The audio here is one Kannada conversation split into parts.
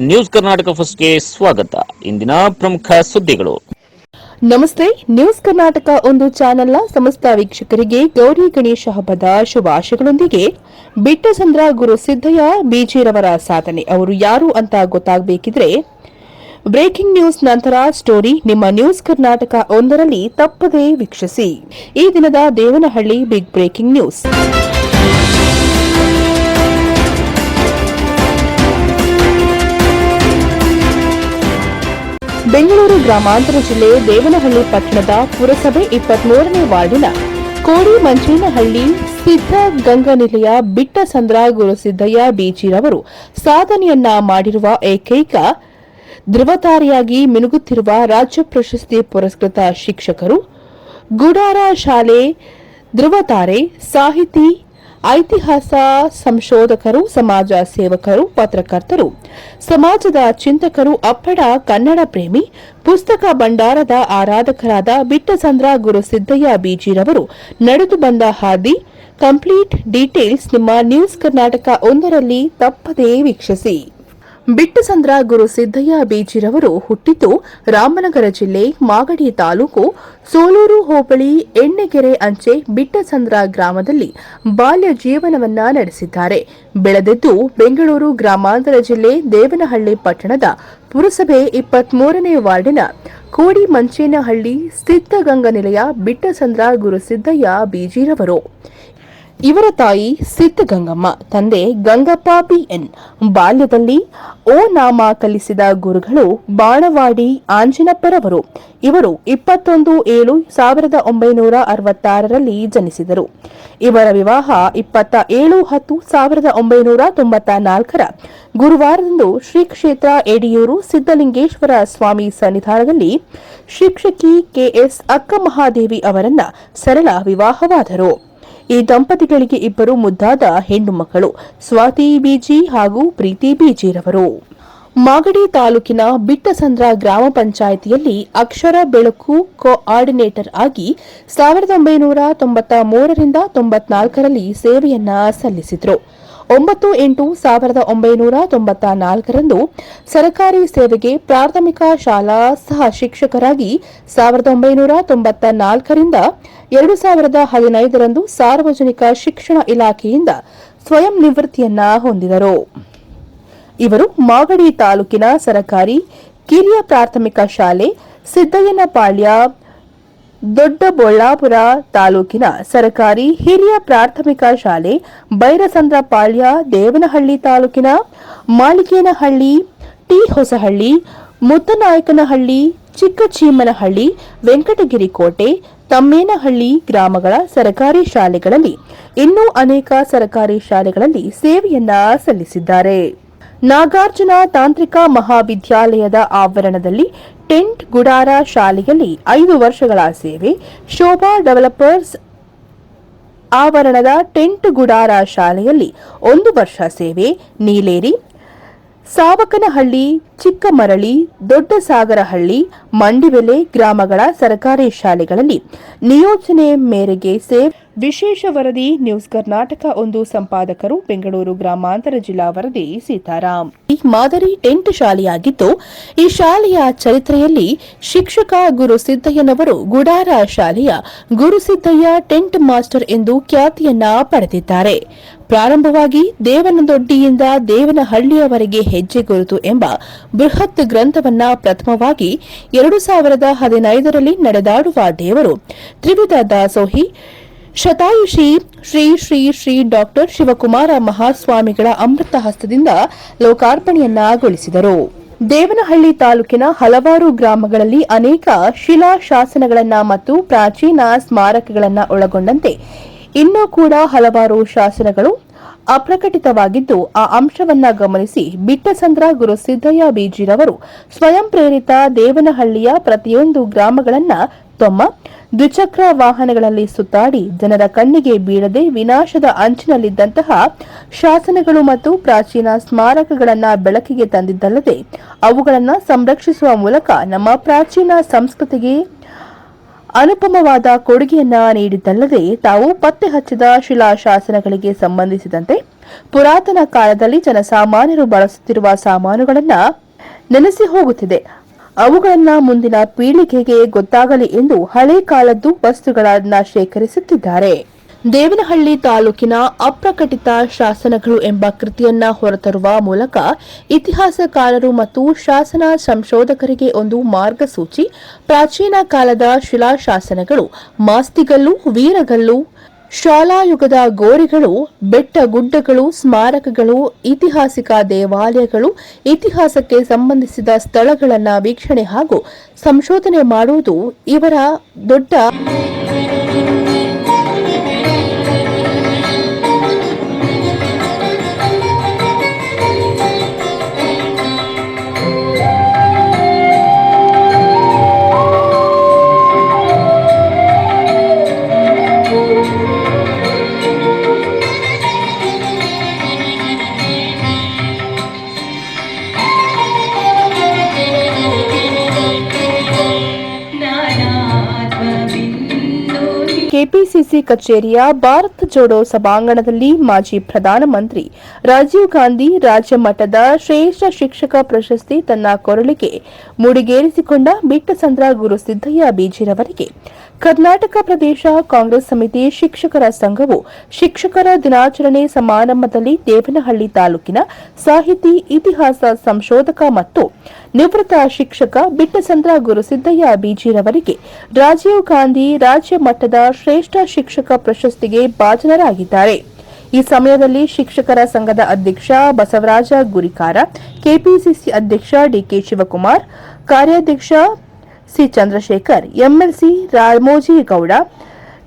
ನ್ಯೂಸ್ ಕರ್ನಾಟಕ ಫಸ್ಟ್ಗೆ ಸ್ವಾಗತ. ಇಂದಿನ ಪ್ರಮುಖ ಸುದ್ದಿಗಳು. ನಮಸ್ತೆ, ನ್ಯೂಸ್ ಕರ್ನಾಟಕ ಒಂದು ಚಾನೆಲ್ನ ಸಮಸ್ತ ವೀಕ್ಷಕರಿಗೆ ಗೌರಿ ಗಣೇಶ ಹಬ್ಬದ ಶುಭಾಶಯಗಳೊಂದಿಗೆ ಬಿಟ್ಟಸಂದ್ರ ಗುರು ಸಿದ್ದಯ್ಯ ಬಿಜಿರವರ ಸಾಧನೆ. ಅವರು ಯಾರು ಅಂತ ಗೊತ್ತಾಗಬೇಕಿದ್ರೆ, ಬ್ರೇಕಿಂಗ್ ನ್ಯೂಸ್ ನಂತರ ಸ್ಟೋರಿ ನಿಮ್ಮ ನ್ಯೂಸ್ ಕರ್ನಾಟಕ ಒಂದರಲ್ಲಿ ತಪ್ಪದೇ ವೀಕ್ಷಿಸಿ. ಈ ದಿನದ Devanahalli big breaking news. Bengaluru ಗ್ರಾಮಾಂತರ ಜಿಲ್ಲೆ ದೇವನಹಳ್ಳಿ ಪಟ್ಟಣದ ಪುರಸಭೆ ಇಪ್ಪತ್ಮೂರನೇ ವಾರ್ಡಿನ ಕೋಡಿ ಮಂಚೇನಹಳ್ಳಿ ಬಿಟ್ಟ ಬಿಟ್ಟಸಂದ್ರ ಗುರುಸಿದ್ದಯ್ಯ ಬೀಚಿರವರು ಸಾಧನೆಯನ್ನ ಮಾಡಿರುವ ಏಕೈಕ ಧ್ರುವತಾರಿಯಾಗಿ ಮಿನುಗುತ್ತಿರುವ ರಾಜ್ಯ ಪ್ರಶಸ್ತಿ ಪುರಸ್ಕೃತ ಶಿಕ್ಷಕರು ಗುಡಾರ ಶಾಲೆ ಧ್ರುವತಾರೆ ಸಾಹಿತಿ ಐತಿಹಾಸ ಸಂಶೋಧಕರು, ಸಮಾಜ ಸೇವಕರು, ಪತ್ರಕರ್ತರು. ಸಮಾಜದ ಚಿಂತಕರು ಅಪ್ಪಡ ಕನ್ನಡ ಪ್ರೇಮಿ, ಪುಸ್ತಕ ಭಂಡಾರದ ಆರಾಧಕರಾದ ಬಿಟ್ಟಸಂದ್ರ ಗುರು ಸಿದ್ದಯ್ಯ ಬೀಜಿರವರು. ನಡೆದು ಬಂದ ಹಾದಿ, ಕಂಪ್ಲೀಟ್ ಡೀಟೇಲ್ಸ್ ನಿಮ್ಮ ನ್ಯೂಸ್ ಕರ್ನಾಟಕ ಒಂದರಲ್ಲಿ ತಪ್ಪದೇ ವೀಕ್ಷಿಸಿ. ಬಿಟ್ಟಸಂದ್ರ ಗುರು ಸಿದ್ದಯ್ಯ ಬೀಜಿರವರು ಹುಟ್ಟಿದ್ದು ರಾಮನಗರ ಜಿಲ್ಲೆ ಮಾಗಡಿ ತಾಲೂಕು ಸೋಲೂರು ಹೋಬಳಿ ಎಣ್ಣೆಗೆರೆ ಅಂಚೆ ಬಿಟ್ಟಸಂದ್ರ ಗ್ರಾಮದಲ್ಲಿ ಬಾಲ್ಯ ಜೀವನವನ್ನ ನಡೆಸಿದ್ದಾರೆ. ಬೆಳೆದಿದ್ದು ಬೆಂಗಳೂರು ಗ್ರಾಮಾಂತರ ಜಿಲ್ಲೆ ದೇವನಹಳ್ಳಿ ಪಟ್ಟಣದ ಪುರಸಭೆ ಇಪ್ಪತ್ಮೂರನೇ ವಾರ್ಡಿನ ಕೋಡಿ ಮಂಚೇನಹಳ್ಳಿ ಸಿದ್ಧಗಂಗಾ ನಿಲಯ ಬಿಟ್ಟಸಂದ್ರ ಗುರು ಸಿದ್ದಯ್ಯ ಬೀಜಿರವರು ಇವರ ತಾಯಿ ಸಿದ್ಧಗಂಗಮ್ಮ ತಂದೆ ಗಂಗಪ್ಪ ಬಿಎನ್ ಬಾಲ್ಯದಲ್ಲಿ ಓ ನಾಮ ಕಲಿಸಿದ ಗುರುಗಳು ಬಾಣವಾಡಿ, ಆಂಜಿನಪ್ಪರವರು. ಇವರು ಇಪ್ಪತ್ತೊಂದು ಏಳು ಸಾವಿರದ ಒಂಬೈನೂರ ಅರವತ್ತಾರರಲ್ಲಿ ಜನಿಸಿದರು. ಇವರ ವಿವಾಹ ಇಪ್ಪತ್ತ ಏಳು ಹತ್ತು ಸಾವಿರದ ಒಂಬೈನೂರ ತೊಂಬತ್ತ ನಾಲ್ಕರ ಗುರುವಾರದಂದು ಶ್ರೀ ಕ್ಷೇತ್ರ ಎಡಿಯೂರು ಸಿದ್ದಲಿಂಗೇಶ್ವರ ಸ್ವಾಮಿ ಸನ್ನಿಧಾನದಲ್ಲಿ ಶಿಕ್ಷಕಿ ಕೆಎಸ್ ಅಕ್ಕಮಹಾದೇವಿ ಅವರನ್ನ ಸರಳ ವಿವಾಹವಾದರು. ಈ ದಂಪತಿಗಳಿಗೆ ಇಬ್ಬರು ಮುದ್ದಾದ ಹೆಣ್ಣು ಮಕ್ಕಳು, ಸ್ವಾತಿ ಬಿಜಿ ಹಾಗೂ ಪ್ರೀತಿ ಬಿಜಿರವರು. ಮಾಗಡಿ ತಾಲೂಕಿನ ಬಿಟ್ಟಸಂದ್ರ ಗ್ರಾಮ ಪಂಚಾಯಿತಿಯಲ್ಲಿ ಅಕ್ಷರ ಬೆಳಕು ಕೋಆರ್ಡಿನೇಟರ್ ಆಗಿ ಸಾವಿರದ ಒಂಬೈನೂರ ತೊಂಬತ್ತ ಮೂರರಿಂದ ತೊಂಬತ್ನಾಲ್ಕರಲ್ಲಿ ಸೇವೆಯನ್ನ ಸಲ್ಲಿಸಿದ್ರು. ಒಂಬತ್ತು ಎಂಟು ಸಾವಿರದ ಒಂಬೈನೂರ ತೊಂಬತ್ತ ನಾಲ್ಕರಂದು ಸರ್ಕಾರಿ ಸೇವೆಗೆ ಪ್ರಾಥಮಿಕ ಶಾಲಾ ಸಹ ಶಿಕ್ಷಕರಾಗಿ ಸಾವಿರದ ಒಂಬೈನೂರ ತೊಂಬತ್ತ ನಾಲ್ಕರಿಂದ ಎರಡು ಸಾವಿರದ ಹದಿನೈದರಂದು ಸಾರ್ವಜನಿಕ ಶಿಕ್ಷಣ ಇಲಾಖೆಯಿಂದ ಸ್ವಯಂ ನಿವೃತ್ತಿಯನ್ನ ಹೊಂದಿದರು. ಇವರು ಮಾಗಡಿ ತಾಲೂಕಿನ ಸರಕಾರಿ ಕಿರಿಯ ಪ್ರಾಥಮಿಕ ಶಾಲೆ ಸಿದ್ದಯ್ಯನಪಾಳ್ಯ ದೊಡ್ಡಬೊಳ್ಳಾಪುರ ತಾಲೂಕಿನ ಸರ್ಕಾರಿ ಹಿರಿಯ ಪ್ರಾಥಮಿಕ ಶಾಲೆ ಬೈರಸಂದ್ರಪಾಳ್ಯ ದೇವನಹಳ್ಳಿ ತಾಲೂಕಿನ ಮಾಳಿಕೇನಹಳ್ಳಿ ಟಿ ಹೊಸಹಳ್ಳಿ ಮುದ್ದನಾಯಕನಹಳ್ಳಿ, ಚಿಕ್ಕಚೀಮನಹಳ್ಳಿ ವೆಂಕಟಗಿರಿ ಕೋಟೆ ತಮ್ಮೇನಹಳ್ಳಿ ಗ್ರಾಮಗಳ ಸರ್ಕಾರಿ ಶಾಲೆಗಳಲ್ಲಿ ಇನ್ನೂ ಅನೇಕ ಸರ್ಕಾರಿ ಶಾಲೆಗಳಲ್ಲಿ ಸೇವೆಯನ್ನ ಸಲ್ಲಿಸಿದ್ದಾರೆ. ನಾಗಾರ್ಜುನ ತಾಂತ್ರಿಕ ಮಹಾವಿದ್ಯಾಲಯದ ಆವರಣದಲ್ಲಿ ಟೆಂಟ್ ಗುಡಾರ ಶಾಲೆಯಲ್ಲಿ ಐದು ವರ್ಷಗಳ ಸೇವೆ, ಶೋಭಾ ಡೆವಲಪರ್ಸ್ ಆವರಣದ ಟೆಂಟ್ ಗುಡಾರ ಶಾಲೆಯಲ್ಲಿ ಒಂದು ವರ್ಷ ಸೇವೆ, ನೀಲೇರಿ ಸಾವಕನಹಳ್ಳಿ, ಚಿಕ್ಕಮರಳಿ, ದೊಡ್ಡಸಾಗರಹಳ್ಳಿ, ಮಂಡಿಬೆಲೆ ಗ್ರಾಮಗಳ ಸರ್ಕಾರಿ ಶಾಲೆಗಳಲ್ಲಿ ನಿಯೋಜನೆ ಮೇರೆಗೆ ಸೇವ್ ವಿಶೇಷ ವರದಿ, ನ್ಯೂಸ್ ಕರ್ನಾಟಕ ಒಂದು ಸಂಪಾದಕರು, ಬೆಂಗಳೂರು ಗ್ರಾಮಾಂತರ ಜಿಲ್ಲಾ ವರದಿ ಸೀತಾರಾಮ್ ಈ ಮಾದರಿ ಟೆಂಟ್ ಶಾಲೆಯಾಗಿದ್ದು, ಈ ಶಾಲೆಯ ಚರಿತ್ರೆಯಲ್ಲಿ ಶಿಕ್ಷಕ ಗುರು ಸಿದ್ದಯ್ಯನವರು ಗುಡಾರ ಶಾಲೆಯ ಗುರುಸಿದ್ದಯ್ಯ ಟೆಂಟ್ ಮಾಸ್ಟರ್ ಎಂದು ಖ್ಯಾತಿಯನ್ನ ಪಡೆದಿದ್ದಾರೆ. ಪ್ರಾರಂಭವಾಗಿ ದೇವನದೊಡ್ಡಿಯಿಂದ ದೇವನಹಳ್ಳಿಯವರೆಗೆ ಹೆಜ್ಜೆ ಗುರುತು ಎಂಬ ಬೃಹತ್ ಗ್ರಂಥವನ್ನ ಪ್ರಥಮವಾಗಿ ಎರಡು ಸಾವಿರದ ಹದಿನೈದರಲ್ಲಿ ನಡೆದಾಡುವ ದೇವರು ತ್ರಿವಿಧ ದಾಸೋಹಿ, ಶತಾಯುಷಿ ಶ್ರೀ ಶ್ರೀ ಶ್ರೀ ಡಾಕ್ಟರ್ ಶಿವಕುಮಾರ ಮಹಾಸ್ವಾಮಿಗಳ ಅಮೃತ ಹಸ್ತದಿಂದ ಲೋಕಾರ್ಪಣೆಯನ್ನಗೊಳಿಸಿದರು. ದೇವನಹಳ್ಳಿ ತಾಲೂಕಿನ ಹಲವಾರು ಗ್ರಾಮಗಳಲ್ಲಿ ಅನೇಕ ಶಿಲಾ ಶಾಸನಗಳನ್ನ ಮತ್ತು ಪ್ರಾಚೀನ ಸ್ಮಾರಕಗಳನ್ನ ಒಳಗೊಂಡಂತೆ ಇನ್ನೂ ಕೂಡ ಹಲವಾರು ಶಾಸನಗಳು ಅಪ್ರಕಟಿತವಾಗಿದ್ದು, ಆ ಅಂಶವನ್ನ ಗಮನಿಸಿ ಬಿಟ್ಟಸಂದ್ರ ಗುರು ಸಿದ್ದಯ್ಯ ಬೀಜಿರವರು ಸ್ವಯಂ ಪ್ರೇರಿತ ದೇವನಹಳ್ಳಿಯ ಪ್ರತಿಯೊಂದು ಗ್ರಾಮಗಳನ್ನ ತಮ್ಮ ದ್ವಿಚಕ್ರ ವಾಹನಗಳಲ್ಲಿ ಸುತ್ತಾಡಿ ಜನರ ಕಣ್ಣಿಗೆ ಬೀಳದೆ ವಿನಾಶದ ಅಂಚಿನಲ್ಲಿದ್ದಂತಹ ಶಾಸನಗಳು ಮತ್ತು ಪ್ರಾಚೀನ ಸ್ಮಾರಕಗಳನ್ನು ಬೆಳಕಿಗೆ ತಂದಿದ್ದಲ್ಲದೆ, ಅವುಗಳನ್ನು ಸಂರಕ್ಷಿಸುವ ಮೂಲಕ ನಮ್ಮ ಪ್ರಾಚೀನ ಸಂಸ್ಕೃತಿಗೆ ಅನುಪಮವಾದ ಕೊಡುಗೆಯನ್ನ ನೀಡಿದ್ದಲ್ಲದೆ ತಾವು ಪತ್ತೆ ಹಚ್ಚಿದ ಶಿಲಾಶಾಸನಗಳಿಗೆ ಸಂಬಂಧಿಸಿದಂತೆ ಪುರಾತನ ಕಾಲದಲ್ಲಿ ಜನಸಾಮಾನ್ಯರು ಬಳಸುತ್ತಿರುವ ಸಾಮಾನುಗಳನ್ನ ನೆನೆಸಿ ಹೋಗುತ್ತಿದೆ. ಅವುಗಳನ್ನ ಮುಂದಿನ ಪೀಳಿಗೆಗೆ ಗೊತ್ತಾಗಲಿ ಎಂದು ಹಳೆ ಕಾಲದ್ದು ವಸ್ತುಗಳನ್ನ ಶೇಖರಿಸುತ್ತಿದ್ದಾರೆ. ದೇವನಹಳ್ಳಿ ತಾಲೂಕಿನ ಅಪ್ರಕಟಿತ ಶಾಸನಗಳು ಎಂಬ ಕೃತಿಯನ್ನ ಹೊರತರುವ ಮೂಲಕ ಇತಿಹಾಸಕಾರರು ಮತ್ತು ಶಾಸನ ಸಂಶೋಧಕರಿಗೆ ಒಂದು ಮಾರ್ಗಸೂಚಿ, ಪ್ರಾಚೀನ ಕಾಲದ ಶಿಲಾಶಾಸನಗಳು, ಮಾಸ್ತಿಗಲ್ಲು, ವೀರಗಲ್ಲು, ಶಾಲಾಯುಗದ ಗೋರಿಗಳು ಬೆಟ್ಟ ಗುಡ್ಡಗಳು ಸ್ಮಾರಕಗಳು, ಐತಿಹಾಸಿಕ ದೇವಾಲಯಗಳು, ಇತಿಹಾಸಕ್ಕೆ ಸಂಬಂಧಿಸಿದ ಸ್ಥಳಗಳನ್ನು ವೀಕ್ಷಣೆ ಹಾಗೂ ಸಂಶೋಧನೆ ಮಾಡುವುದು ಇವರ ದೊಡ್ಡ ಕಚೇರಿಯ ಭಾರತ್ ಜೋಡೋ ಸಭಾಂಗಣದಲ್ಲಿ ಮಾಜಿ ಪ್ರಧಾನಮಂತ್ರಿ ರಾಜೀವ್ ಗಾಂಧಿ ರಾಜ್ಯ ಮಟ್ಟದ ಶ್ರೇಷ್ಠ ಶಿಕ್ಷಕ ಪ್ರಶಸ್ತಿ ತನ್ನ ಕೊರಳಿಗೆ ಮುಡಿಗೇರಿಸಿಕೊಂಡ ಬಿಟ್ಟಸಂದ್ರ ಗುರು ಸಿದ್ದಯ್ಯ ಬೀಜಿರವರಿಗೆ ಕರ್ನಾಟಕ ಪ್ರದೇಶ ಕಾಂಗ್ರೆಸ್ ಸಮಿತಿ ಶಿಕ್ಷಕರ ಸಂಘವು ಶಿಕ್ಷಕರ ದಿನಾಚರಣೆ ಸಮಾರಂಭದಲ್ಲಿ ದೇವನಹಳ್ಳಿ ತಾಲೂಕಿನ ಸಾಹಿತಿ, ಇತಿಹಾಸ ಸಂಶೋಧಕ ಮತ್ತು ನಿವೃತ್ತ ಶಿಕ್ಷಕ ಬಿಟ್ಟಸಂದ್ರ ಗುರುಸಿದ್ದಯ್ಯ ಬೀಜಿರವರಿಗೆ ರಾಜೀವ್ ಗಾಂಧಿ ರಾಜ್ಯ ಮಟ್ಟದ ಶ್ರೇಷ್ಠ ಶಿಕ್ಷಕ ಪ್ರಶಸ್ತಿಗೆ ಭಾಜನರಾಗಿದ್ದಾರೆ. ಈ ಸಮಯದಲ್ಲಿ ಶಿಕ್ಷಕರ ಸಂಘದ ಅಧ್ಯಕ್ಷ ಬಸವರಾಜ ಗುರಿಕಾರ, ಕೆಪಿಸಿಸಿ ಅಧ್ಯಕ್ಷ ಡಿಕೆ ಶಿವಕುಮಾರ್, ಕಾರ್ಯಾಧ್ಯಕ್ಷ ಸಿ ಚಂದ್ರಶೇಖರ್, ಎಂಎಲ್ಸಿ ರಾಮೋಜಿಗೌಡ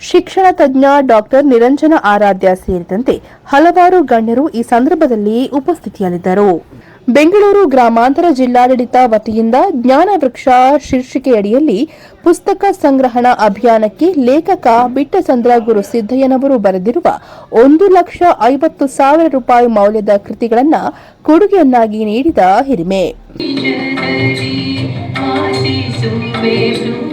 ಶಿಕ್ಷಣ ತಜ್ಞ ಡಾಕ್ಟರ್ ನಿರಂಜನ ಆರಾಧ್ಯ ಸೇರಿದಂತೆ ಹಲವಾರು ಗಣ್ಯರು ಈ ಸಂದರ್ಭದಲ್ಲಿ ಉಪಸ್ಥಿತಿಯಲ್ಲಿದ್ದರು. ಬೆಂಗಳೂರು ಗ್ರಾಮಾಂತರ ಜಿಲ್ಲಾಡಳಿತ ವತಿಯಿಂದ ಜ್ಞಾನ ವೃಕ್ಷ ಶೀರ್ಷಿಕೆಯಡಿಯಲ್ಲಿ ಪುಸ್ತಕ ಸಂಗ್ರಹಣ ಅಭಿಯಾನಕ್ಕೆ ಲೇಖಕ ಬಿಟ್ಟಸಂದ್ರ ಗುರು ಸಿದ್ದಯ್ಯನವರು ಬರೆದಿರುವ ಒಂದು ಲಕ್ಷ ಐವತ್ತು ಸಾವಿರ ರೂಪಾಯಿ ಮೌಲ್ಯದ ಕೃತಿಗಳನ್ನು ಕೊಡುಗೆಯನ್ನಾಗಿ ನೀಡಿದ ಹಿರಿಮೆ. ಜನರಿ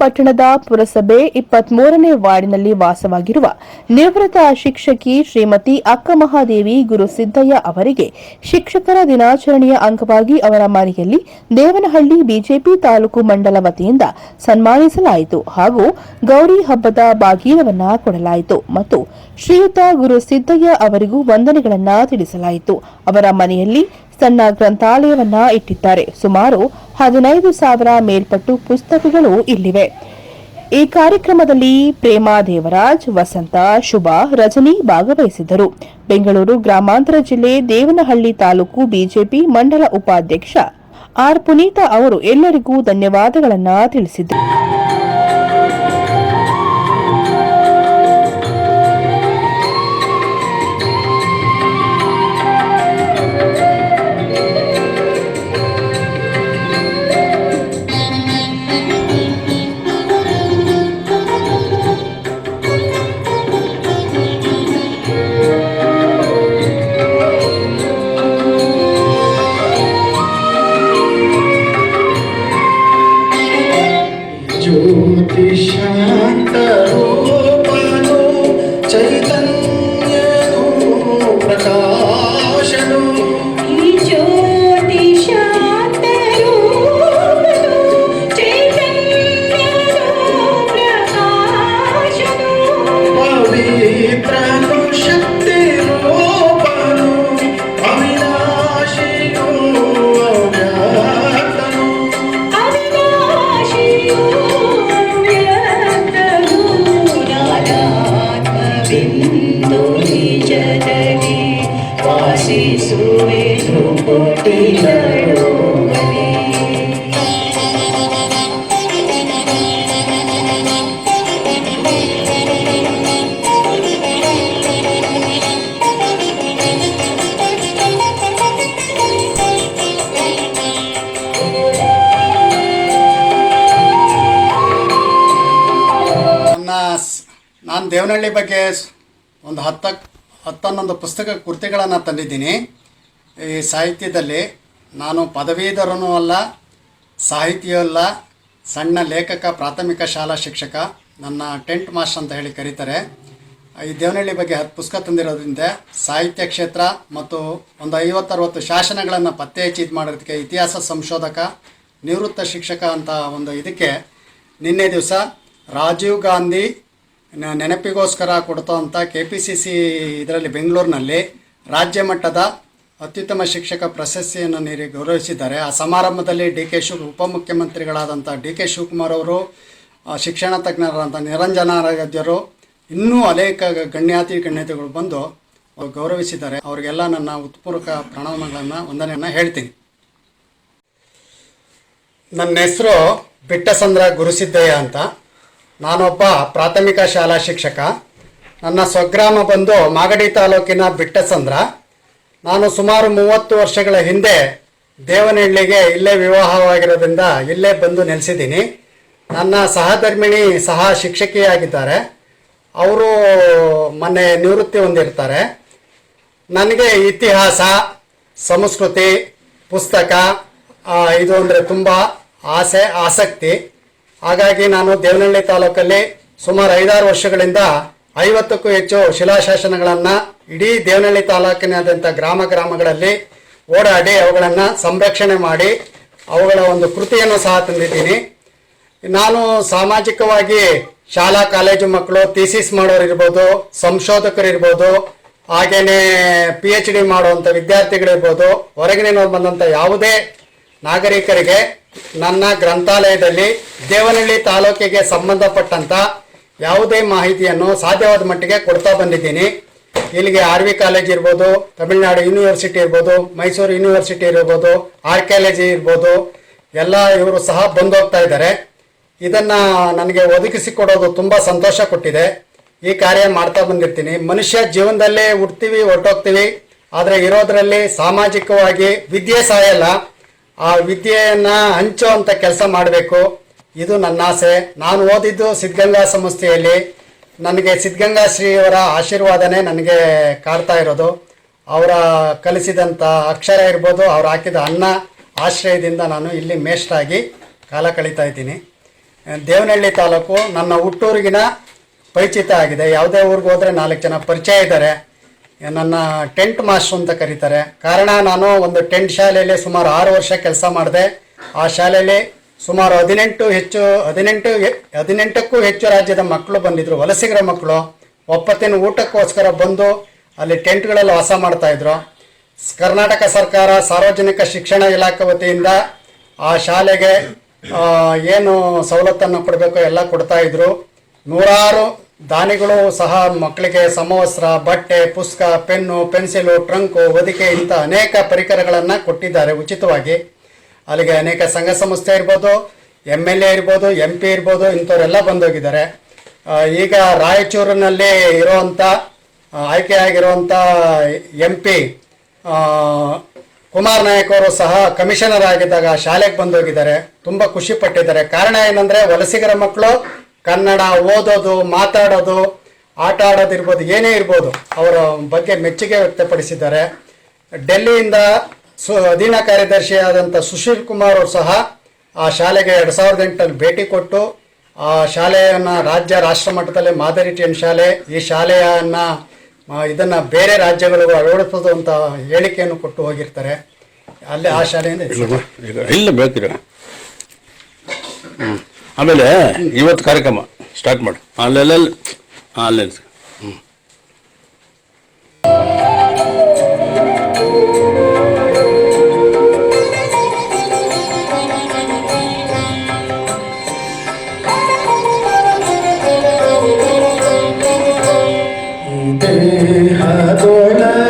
ಪಟ್ಟಣದ ಪುರಸಭೆ ಇಪ್ಪತ್ಮೂರನೇ ವಾರ್ಡಿನಲ್ಲಿ ವಾಸವಾಗಿರುವ ನಿವೃತ್ತ ಶಿಕ್ಷಕಿ ಶ್ರೀಮತಿ ಅಕ್ಕ ಮಹಾದೇವಿ ಗುರು ಸಿದ್ದಯ್ಯ ಅವರಿಗೆ ಶಿಕ್ಷಕರ ದಿನಾಚರಣೆಯ ಅಂಗವಾಗಿ ಅವರ ಮನೆಯಲ್ಲಿ ದೇವನಹಳ್ಳಿ ಬಿಜೆಪಿ ತಾಲೂಕು ಮಂಡಲ ವತಿಯಿಂದ ಸನ್ಮಾನಿಸಲಾಯಿತು ಹಾಗೂ ಗೌರಿ ಹಬ್ಬದ ಬಾಗೀನವನ್ನ ಕೊಡಲಾಯಿತು ಮತ್ತು ಶ್ರೀಯುತ ಗುರು ಸಿದ್ದಯ್ಯ ಅವರಿಗೂ ವಂದನೆಗಳನ್ನ ತಿಳಿಸಲಾಯಿತು. ಅವರ ಮನೆಯಲ್ಲಿ ಸಣ್ಣ ಗ್ರಂಥಾಲಯವನ್ನ ಇಟ್ಟಿದ್ದಾರೆ. ಸುಮಾರು ಹದಿನೈದು ಸಾವಿರ ಮೇಲ್ಪಟ್ಟು ಪುಸ್ತಕಗಳು ಇಲ್ಲಿವೆ. ಈ ಕಾರ್ಯಕ್ರಮದಲ್ಲಿ ಪ್ರೇಮಾ ದೇವರಾಜ್, ವಸಂತ, ಶುಭಾ, ರಜನಿ ಭಾಗವಹಿಸಿದ್ದರು. ಬೆಂಗಳೂರು ಗ್ರಾಮಾಂತರ ಜಿಲ್ಲೆ ದೇವನಹಳ್ಳಿ ತಾಲೂಕು ಬಿಜೆಪಿ ಮಂಡಲ ಉಪಾಧ್ಯಕ್ಷ ಆರ್. ಪುನೀತ ಅವರು ಎಲ್ಲರಿಗೂ ಧನ್ಯವಾದಗಳನ್ನು ತಿಳಿಸಿದರು. ನಾನು ಬಗ್ಗೆ ಒಂದು ಹತ್ತ, ಹತ್ತನ್ನೊಂದು ಪುಸ್ತಕ ಕೃತಿಗಳನ್ನು ತಂದಿದ್ದೀನಿ. ಈ ಸಾಹಿತ್ಯದಲ್ಲಿ ನಾನು ಪದವೀಧರನೂ ಅಲ್ಲ, ಸಾಹಿತಿಯೂ ಅಲ್ಲ, ಸಣ್ಣ ಲೇಖಕ, ಪ್ರಾಥಮಿಕ ಶಾಲಾ ಶಿಕ್ಷಕ, ನನ್ನ ಟೆಂಟ್ ಮಾಸ್ಟರ್ ಅಂತ ಹೇಳಿ ಕರೀತಾರೆ. ಈ ದೇವನಹಳ್ಳಿ ಬಗ್ಗೆ ಹತ್ತು ಪುಸ್ತಕ ತಂದಿರೋದ್ರಿಂದ ಸಾಹಿತ್ಯ ಕ್ಷೇತ್ರ ಮತ್ತು ಒಂದು ಐವತ್ತರವತ್ತು ಶಾಸನಗಳನ್ನು ಪತ್ತೆ ಹಚ್ಚಿ ಇದು ಮಾಡೋದಕ್ಕೆ ಇತಿಹಾಸ ಸಂಶೋಧಕ, ನಿವೃತ್ತ ಶಿಕ್ಷಕ ಅಂತ ಒಂದು ಇದಕ್ಕೆ ನಿನ್ನೆ ದಿವಸ ರಾಜೀವ್ ಗಾಂಧಿ ನೆನಪಿಗೋಸ್ಕರ ಕೊಡ್ತೋಂಥ ಕೆ ಪಿ ಸಿ ಸಿ ಇದರಲ್ಲಿ ಬೆಂಗಳೂರಿನಲ್ಲಿ ರಾಜ್ಯ ಮಟ್ಟದ ಅತ್ಯುತ್ತಮ ಶಿಕ್ಷಕ ಪ್ರಶಸ್ತಿಯನ್ನು ನೀಡಿ ಗೌರವಿಸಿದ್ದಾರೆ. ಆ ಸಮಾರಂಭದಲ್ಲಿ ಡಿ ಕೆ ಶಿವ ಉಪಮುಖ್ಯಮಂತ್ರಿಗಳಾದಂಥ ಡಿ ಕೆ ಶಿವಕುಮಾರ್ ಅವರು ಶಿಕ್ಷಣ ತಜ್ಞರಾದಂಥ ನಿರಂಜನಾರಾಧ್ಯರು ಇನ್ನೂ ಅನೇಕ ಗಣ್ಯಾತಿ ಗಣ್ಯತೆಗಳು ಬಂದು ಅವ್ರು ಗೌರವಿಸಿದ್ದಾರೆ. ಅವರಿಗೆಲ್ಲ ನನ್ನ ಉತ್ಪೂರ್ವಕ ಪ್ರಣಾಮಗಳನ್ನು, ವಂದನೆಯನ್ನು ಹೇಳ್ತೀನಿ. ನನ್ನ ಹೆಸರು ಬಿಟ್ಟಸಂದ್ರ ಗುರುಸಿದ್ದಯ್ಯ ಅಂತ. ನಾನೊಬ್ಬ ಪ್ರಾಥಮಿಕ ಶಾಲಾ ಶಿಕ್ಷಕ. ನನ್ನ ಸ್ವಗ್ರಾಮ ಬಂದು ಮಾಗಡಿ ತಾಲೂಕಿನ ಬಿಟ್ಟಸಂದ್ರ. ನಾನು ಸುಮಾರು ಮೂವತ್ತು ವರ್ಷಗಳ ಹಿಂದೆ ದೇವನಹಳ್ಳಿಗೆ ಇಲ್ಲೇ ವಿವಾಹವಾಗಿರೋದ್ರಿಂದ ಇಲ್ಲೇ ಬಂದು ನೆಲೆಸಿದ್ದೀನಿ. ನನ್ನ ಸಹಧರ್ಮಿಣಿ ಸಹ ಶಿಕ್ಷಕಿಯಾಗಿದ್ದಾರೆ. ಅವರು ಮೊನ್ನೆ ನಿವೃತ್ತಿ ಹೊಂದಿರ್ತಾರೆ. ನನಗೆ ಇತಿಹಾಸ, ಸಂಸ್ಕೃತಿ, ಪುಸ್ತಕ ಇದು ಅಂದರೆ ತುಂಬ ಆಸೆ, ಆಸಕ್ತಿ. ಹಾಗಾಗಿ ನಾನು ದೇವನಹಳ್ಳಿ ತಾಲೂಕಲ್ಲಿ ಸುಮಾರು ಐದಾರು ವರ್ಷಗಳಿಂದ ಐವತ್ತಕ್ಕೂ ಹೆಚ್ಚು ಶಿಲಾಶಾಸನಗಳನ್ನು ಇಡೀ ದೇವನಹಳ್ಳಿ ತಾಲೂಕಿನಾದ್ಯಂತ ಗ್ರಾಮ ಗ್ರಾಮಗಳಲ್ಲಿ ಓಡಾಡಿ ಅವುಗಳನ್ನು ಸಂರಕ್ಷಣೆ ಮಾಡಿ ಅವುಗಳ ಒಂದು ಕೃತಿಯನ್ನು ಸಹ ತಂದಿದ್ದೀನಿ. ನಾನು ಸಾಮಾಜಿಕವಾಗಿ ಶಾಲಾ, ಕಾಲೇಜು ಮಕ್ಕಳು ಥೀಸಿಸ್ ಮಾಡೋರು ಇರ್ಬೋದು, ಸಂಶೋಧಕರು ಇರ್ಬೋದು, ಹಾಗೇನೆ ಪಿ ಎಚ್ ಡಿ ಮಾಡುವಂಥ ವಿದ್ಯಾರ್ಥಿಗಳಿರ್ಬೋದು ಹೊರಗಿನ ಬಂದಂಥ ಯಾವುದೇ ನಾಗರಿಕರಿಗೆ ನನ್ನ ಗ್ರಂಥಾಲಯದಲ್ಲಿ ದೇವನಹಳ್ಳಿ ತಾಲೂಕಿಗೆ ಸಂಬಂಧಪಟ್ಟಂಥ ಯಾವುದೇ ಮಾಹಿತಿಯನ್ನು ಸಾಧ್ಯವಾದ ಮಟ್ಟಿಗೆ ಕೊಡ್ತಾ ಬಂದಿದ್ದೀನಿ. ಇಲ್ಲಿಗೆ ಆರ್ ವಿ ಕಾಲೇಜ್ ಇರ್ಬೋದು, ತಮಿಳುನಾಡು ಯೂನಿವರ್ಸಿಟಿ ಇರ್ಬೋದು, ಮೈಸೂರು ಯೂನಿವರ್ಸಿಟಿ ಇರ್ಬೋದು ಆರ್ಕಿಯಾಲಜಿ ಇರ್ಬೋದು, ಎಲ್ಲ ಇವರು ಸಹ ಬಂದು ಹೋಗ್ತಾ ಇದ್ದಾರೆ. ಇದನ್ನು ನನಗೆ ಒದಗಿಸಿಕೊಡೋದು ತುಂಬ ಸಂತೋಷ ಕೊಟ್ಟಿದೆ. ಈ ಕಾರ್ಯ ಮಾಡ್ತಾ ಬಂದಿರ್ತೀನಿ. ಮನುಷ್ಯ ಜೀವನದಲ್ಲೇ ಹುಡ್ತೀವಿ ಹೊರಟೋಗ್ತೀವಿ, ಆದರೆ ಇರೋದರಲ್ಲಿ ಸಾಮಾಜಿಕವಾಗಿ ವಿದ್ಯೆ ಸಾಯಲ್ಲ. ಆ ವಿದ್ಯೆಯನ್ನ ಹಂಚುವಂಥ ಕೆಲಸ ಮಾಡಬೇಕು. ಇದು ನನ್ನ ಆಸೆ. ನಾನು ಓದಿದ್ದು ಸಿದ್ಧಗಂಗಾ ಸಂಸ್ಥೆಯಲ್ಲಿ. ನನಗೆ ಸಿದ್ಧಗಂಗಾ ಶ್ರೀಯವರ ಆಶೀರ್ವಾದನೇ ನನಗೆ ಕಾಡ್ತಾ ಇರೋದು. ಅವರ ಕಲಿಸಿದಂಥ ಅಕ್ಷರ ಇರ್ಬೋದು, ಅವ್ರು ಹಾಕಿದ ಅನ್ನ ಆಶ್ರಯದಿಂದ ನಾನು ಇಲ್ಲಿ ಮೇಷ್ಟಾಗಿ ಕಾಲ ಕಳೀತಾ ಇದ್ದೀನಿ. ದೇವನಹಳ್ಳಿ ತಾಲೂಕು ನನ್ನ ಹುಟ್ಟೂರಿಗಿನ ಪರಿಚಿತ ಆಗಿದೆ. ಯಾವುದೇ ಊರಿಗೆ ಹೋದರೆ ನಾಲ್ಕು ಜನ ಪರಿಚಯ ಇದ್ದಾರೆ. ನನ್ನ ಟೆಂಟ್ ಮಾಸ್ಟರ್ ಅಂತ ಕರೀತಾರೆ. ಕಾರಣ ನಾನು ಒಂದು ಟೆಂಟ್ ಶಾಲೆಯಲ್ಲಿ ಸುಮಾರು ಆರು ವರ್ಷ ಕೆಲಸ ಮಾಡಿದೆ. ಆ ಶಾಲೆಯಲ್ಲಿ ಸುಮಾರು ಹದಿನೆಂಟು ಹೆಚ್ಚು, ಹದಿನೆಂಟು ಹದಿನೆಂಟಕ್ಕೂ ಹೆಚ್ಚು ರಾಜ್ಯದ ಮಕ್ಕಳು ಬಂದಿದ್ರು. ವಲಸಿಗರ ಮಕ್ಕಳು. ಒಪ್ಪತ್ತಿನ ಊಟಕ್ಕೋಸ್ಕರ ಬಂದು ಅಲ್ಲಿ ಟೆಂಟ್ಗಳಲ್ಲಿ ವಾಸ ಮಾಡ್ತಾ ಇದ್ರು. ಕರ್ನಾಟಕ ಸರ್ಕಾರ ಸಾರ್ವಜನಿಕ ಶಿಕ್ಷಣ ಇಲಾಖೆ ವತಿಯಿಂದ ಆ ಶಾಲೆಗೆ ಏನು ಸವಲತ್ತನ್ನು ಕೊಡಬೇಕು ಎಲ್ಲ ಕೊಡ್ತಾ ಇದ್ರು. ನೂರಾರು ದಾನಿಗಳು ಸಹ ಮಕ್ಕಳಿಗೆ ಸಮವಸ್ತ್ರ, ಬಟ್ಟೆ, ಪುಸ್ತಕ, ಪೆನ್ನು, ಪೆನ್ಸಿಲು, ಟ್ರಂಕು, ಹೊದಿಕೆ ಇಂಥ ಅನೇಕ ಪರಿಕರಗಳನ್ನು ಕೊಟ್ಟಿದ್ದಾರೆ ಉಚಿತವಾಗಿ. ಅಲ್ಲಿಗೆ ಅನೇಕ ಸಂಘ ಸಂಸ್ಥೆ ಇರ್ಬೋದು, ಎಂ ಎಲ್ ಎ ಇರ್ಬೋದು, ಎಂ ಪಿ ಇರ್ಬೋದು, ಇಂಥವರೆಲ್ಲ ಬಂದೋಗಿದ್ದಾರೆ. ಈಗ ರಾಯಚೂರಿನಲ್ಲಿ ಇರೋವಂಥ ಆಯ್ಕೆಯಾಗಿರುವಂಥ ಎಂ ಪಿ ಕುಮಾರ್ ನಾಯಕ್ ಅವರು ಸಹ ಕಮಿಷನರ್ ಆಗಿದ್ದಾಗ ಶಾಲೆಗೆ ಬಂದೋಗಿದ್ದಾರೆ. ತುಂಬ ಖುಷಿ ಪಟ್ಟಿದ್ದಾರೆ. ಕಾರಣ ಏನಂದ್ರೆ ವಲಸಿಗರ ಮಕ್ಕಳು ಕನ್ನಡ ಓದೋದು, ಮಾತಾಡೋದು, ಆಟ ಆಡೋದು ಇರ್ಬೋದು, ಏನೇ ಇರ್ಬೋದು, ಅವರ ಬಗ್ಗೆ ಮೆಚ್ಚುಗೆ ವ್ಯಕ್ತಪಡಿಸಿದ್ದಾರೆ. ಡೆಲ್ಲಿಯಿಂದ ಸು, ಅಧೀನ ಕಾರ್ಯದರ್ಶಿಯಾದಂಥ ಸುಶೀಲ್ ಕುಮಾರ್ ಅವರು ಸಹ ಆ ಶಾಲೆಗೆ ಎರಡು ಸಾವಿರದ ಎಂಟರಲ್ಲಿ ಭೇಟಿ ಕೊಟ್ಟು, ಆ ಶಾಲೆಯನ್ನು ರಾಜ್ಯ ರಾಷ್ಟ್ರ ಮಟ್ಟದಲ್ಲಿ ಮಾದರಿ ಟೆನ್ ಶಾಲೆ, ಈ ಶಾಲೆಯನ್ನು ಇದನ್ನು ಬೇರೆ ರಾಜ್ಯಗಳಿಗೂ ಅಳವಡಿಸೋದು ಅಂತ ಹೇಳಿಕೆಯನ್ನು ಕೊಟ್ಟು ಹೋಗಿರ್ತಾರೆ. ಅಲ್ಲಿ ಆ ಶಾಲೆಯಿಂದ ಇಲ್ಲ ಹ್ಞೂ ಆಮೇಲೆ ಇವತ್ತು ಕಾರ್ಯಕ್ರಮ ಸ್ಟಾರ್ಟ್ ಮಾಡು ಅಲ್ಲೆಲ್ಲ ಅಲ್ಲೇ ಹ್ಞೂ ದೇಹದೊಳಗೆ ರಾಜನಾನು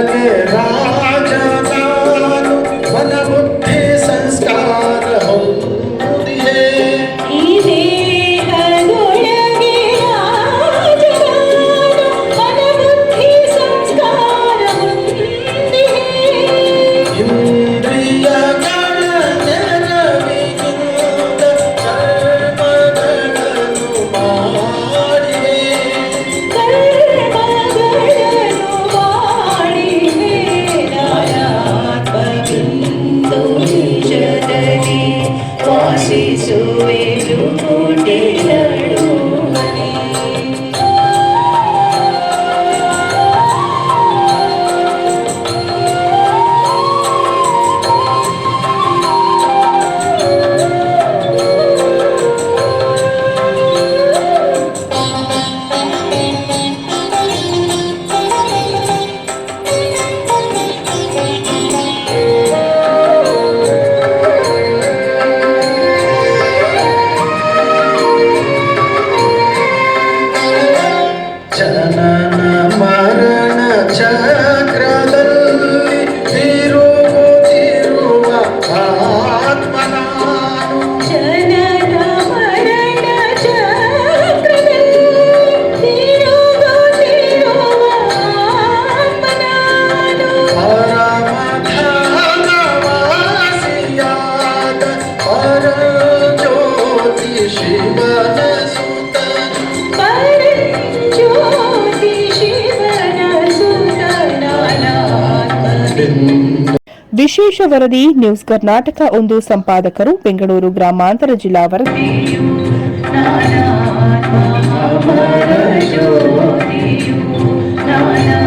ವಿಶೇಷ ವರದಿ ನ್ಯೂಸ್ ಕರ್ನಾಟಕ ಒಂದು ಸಂಪಾದಕರು ಬೆಂಗಳೂರು ಗ್ರಾಮಾಂತರ ಜಿಲ್ಲಾ ವರದಿ. ನಾನಾ